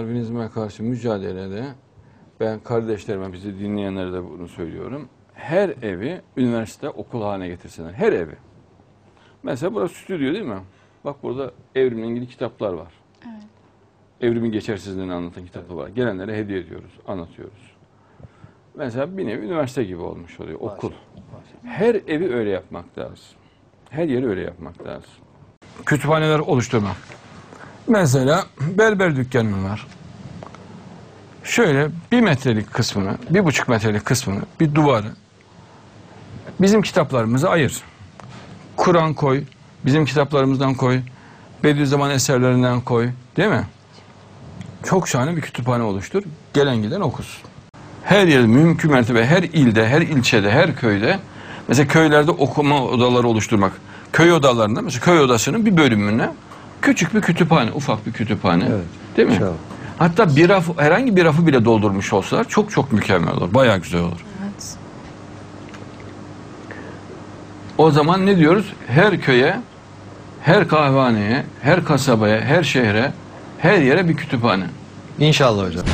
Darwinizme karşı mücadelede ben kardeşlerime, bizi dinleyenlere de bunu söylüyorum. Her evi üniversite okul haline getirsinler. Her evi. Mesela burası stüdyo değil mi? Bak burada evrimle ilgili kitaplar var. Evet. Evrimin geçersizliğini anlatan kitaplar var. Gelenlere hediye ediyoruz, anlatıyoruz. Mesela bir nevi üniversite gibi olmuş oluyor, okul. Her evi öyle yapmak lazım. Her yeri öyle yapmak lazım. Kütüphaneler oluşturmak. Mesela berber dükkanım var. Şöyle bir metrelik kısmını, bir buçuk metrelik kısmını, bir duvarı bizim kitaplarımıza ayır. Kur'an koy, bizim kitaplarımızdan koy, Bediüzzaman eserlerinden koy, değil mi? Çok şahane bir kütüphane oluştur. Gelen giden okusun. Her yer mümkün mertebe her ilde, her ilçede, her köyde mesela köylerde okuma odaları oluşturmak. Köy odalarında mesela köy odasının bir bölümüne küçük bir kütüphane, ufak bir kütüphane. Evet, Değil mi? inşallah. Hatta bir raf, herhangi bir rafı bile doldurmuş olsalar çok çok mükemmel olur. Bayağı güzel olur. Evet. O zaman ne diyoruz? Her köye, her kahvehaneye, her kasabaya, her şehre, her yere bir kütüphane. İnşallah hocam.